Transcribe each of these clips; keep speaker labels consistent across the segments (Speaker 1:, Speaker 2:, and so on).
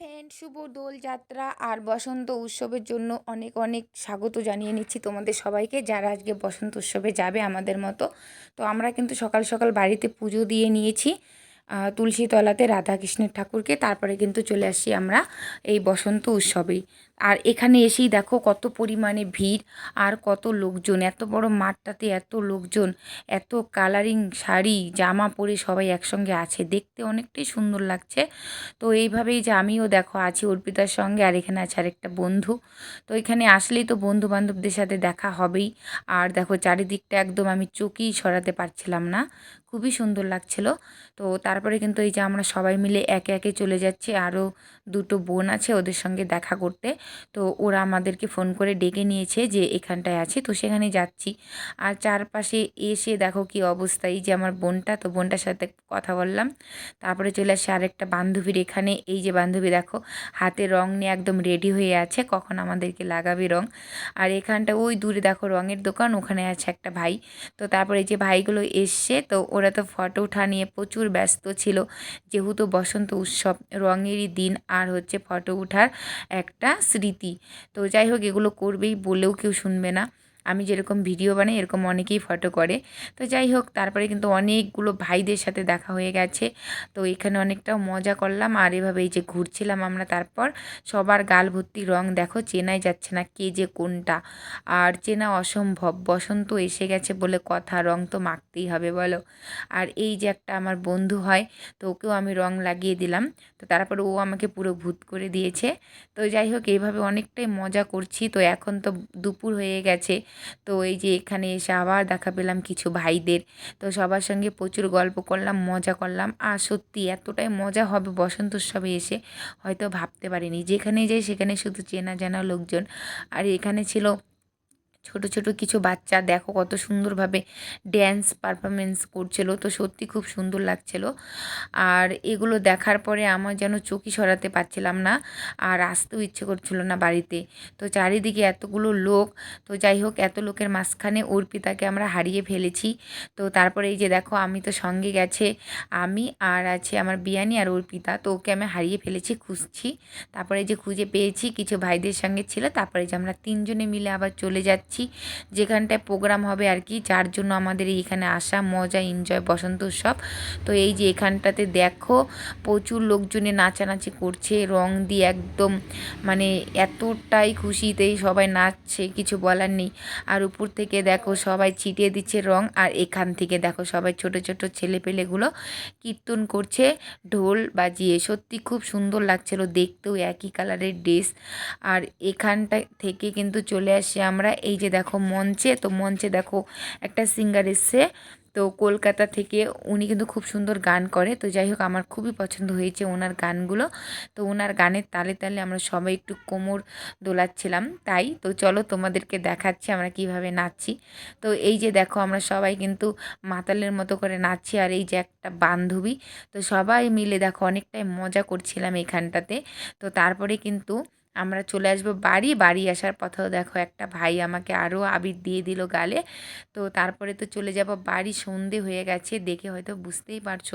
Speaker 1: Friend শুভ দোলযাত্রা আর বসন্ত উৎসবের জন্য অনেক অনেক স্বাগত জানিয়ে নিচ্ছি তোমাদের সবাইকে যারা আজকে বসন্ত উৎসবে যাবে আমাদের মতো। তো আমরা কিন্তু সকাল সকাল বাড়িতে পুজো দিয়ে নিয়েছি তুলসীতলাতে রাধাকৃষ্ণের ঠাকুরকে, তারপরে কিন্তু চলে আসি আমরা এই বসন্ত উৎসবেই। আর এখানে এসেই দেখো কত পরিমাণে ভিড় আর কত লোকজন। এত বড় মাঠটাতে এত লোকজন, এত কালারিং শাড়ি, জামা পরে সবাই একসঙ্গে আছে। দেখতে অনেকটাই সুন্দর লাগছে। তো এইভাবেই যে আমিও দেখো আছি অর্পিতার সঙ্গে আর এখানে আছে আরেকটা বন্ধু। তো এখানে আসলেই তো বন্ধু বান্ধবদের সাথে দেখা হবেই। আর দেখো চারিদিকটা একদম আমি চোখেই সরাতে পারছিলাম না। খুবই সুন্দর লাগছিল। তো তারপরে কিন্তু এই যে আমরা সবাই মিলে একে একে চলে যাচ্ছি। আরও দুটো বোন আছে ওদের সঙ্গে দেখা করতে। তো ওরা আমাদেরকে ফোন করে ডেকে নিয়েছে যে এখানটায় আছে, তো সেখানে যাচ্ছি। আর চারপাশে এসে দেখো কি অবস্থা, এই যে আমার বোনটা, তো বোনটার সাথে কথা বললাম। তারপরে চলে আসে আরেকটা বান্ধবীর এখানে। এই যে বান্ধবী দেখো, হাতে রং নিয়ে একদম রেডি হয়ে আছে, কখন আমাদেরকে লাগাবে রং। আর এখানটা, ওই দূরে দেখো রঙের দোকান, ওখানে আছে একটা ভাই। তো তারপরে যে ভাইগুলো এসছে, তো ওরা তো ফটো ওঠা নিয়ে প্রচুর ব্যস্ত ছিল। যেহেতু বসন্ত উৎসব, রঙেরই দিন, আর হচ্ছে ফটো ওঠার একটা স্মৃতি। তো যাই হোক এগুলো করবেই বলেও কেউ শুনবে না। আমি যেরকম ভিডিও বানাই, এরকম অনেকেই ফটো করে। তো যাই হোক, তারপরে কিন্তু অনেকগুলো ভাইদের সাথে দেখা হয়ে গেছে। তো এখানে অনেকটা মজা করলাম। আর এভাবে এই যে ঘুরছিলাম আমরা তারপর, সবার গাল ভর্তি রং দেখো, চেনাই যাচ্ছে না কে যে কোনটা। আর চেনা অসম্ভব, বসন্ত এসে গেছে বলে কথা, রং তো মাখতেই হবে বলো। আর এই যে একটা আমার বন্ধু হয়, তো ওকেও আমি রং লাগিয়ে দিলাম। তো তারপর ও আমাকে পুরো ভূত করে দিয়েছে। তো যাই হোক এইভাবে অনেকটাই মজা করছি। তো এখন তো দুপুর হয়ে গেছে। তো এই যে এখানে এসে আবার দেখা পেলাম কিছু ভাইদের। তো সবার সঙ্গে প্রচুর গল্প করলাম, মজা করলাম। আর সত্যি এতটাই মজা হবে বসন্ত উৎসবে এসে, হয়তো ভাবতে পারিনি। যেখানে যাই সেখানে শুধু চেনা জানা লোকজন। আর এখানে ছিল ছোট ছোট কিছু বাচ্চা, দেখো কত সুন্দরভাবে ড্যান্স পারফরমেন্স করছিল। তো সত্যি খুব সুন্দর লাগছিল। আর এগুলো দেখার পরে আমার যেন চোখই সরাতে পারছিলাম না আর আসতেও ইচ্ছে করছিল না বাড়িতে। তো চারিদিকে এতগুলো লোক, তো যাই হোক এত লোকের মাঝখানে অর্পিতাকে আমরা হারিয়ে ফেলেছি। তো তারপরে এই যে দেখো আমি তো সঙ্গে গেছে, আমি আর আছে আমার বিয়ানি আর অর্পিতা, তো ওকে আমি হারিয়ে ফেলেছি, খুঁজছি। তারপরে যে খুঁজে পেয়েছি, কিছু ভাইদের সঙ্গে ছিল, তারপরে যে আমরা তিনজনে মিলে আবার চলে যাচ্ছি। যেখানটায় প্রোগ্রাম হবে আর কি, যার জন্য আমাদের এইখানে আসা, মজা এনজয় বসন্ত উৎসব। তো এই যে এখানটাতে দেখো, প্রচুর লোকজনে নাচানাচি করছে, রং দিয়ে একদম মানে এতটাই খুশিতেই সবাই নাচছে, কিছু বলার নেই। আর উপর থেকে দেখো সবাই ছিটিয়ে দিচ্ছে রং, আর এখান থেকে দেখো সবাই ছোট ছোট ছেলেপেলেগুলো কীর্তন করছে, ঢোল বাজিয়ে। সত্যি খুব সুন্দর লাগছিল, দেখতেও একই কালারের ড্রেস আর এখানটা থেকে কিন্তু চলে আসি আমরা, এই যে দেখো মঞ্চে, তো মঞ্চে দেখো একটা সিঙ্গার এসছে। তো কলকাতা থেকে উনি কিন্তু খুব সুন্দর গান করে। তো যাই হোক, আমার খুবই পছন্দ হয়েছে ওনার গানগুলো। তো ওনার গানের তালে তালে আমরা সবাই একটু কোমর দোলাচ্ছিলাম, তাই। তো চলো তোমাদেরকে দেখাচ্ছি আমরা কীভাবে নাচছি। তো এই যে দেখো, আমরা সবাই কিন্তু মাতালের মতো করে নাচছি, আর এই যে একটা বান্ধবী। তো সবাই মিলে দেখো, অনেকটাই মজা করছিলাম এখানটাতে। তো তারপরে কিন্তু আমরা চলে আসব বাড়ি। বাড়ি আসার পথেও দেখো একটা ভাই আমাকে আরও আবির দিয়ে দিল গালে। তো তারপরে তো চলে যাব বাড়ি। সন্ধে হয়ে গেছে, দেখে হয়তো বুঝতেই পারছ।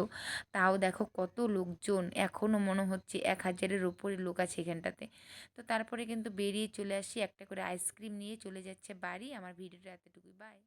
Speaker 1: তাও দেখো কত লোকজন এখনও মনে হচ্ছে এক হাজারের ওপরে লোক আছে এখানটাতে। তো তারপরে কিন্তু বেরিয়ে চলে আসি, একটা করে আইসক্রিম নিয়ে চলে যাচ্ছে বাড়ি। আমার ভিডিওটা এতটুকুই। বাই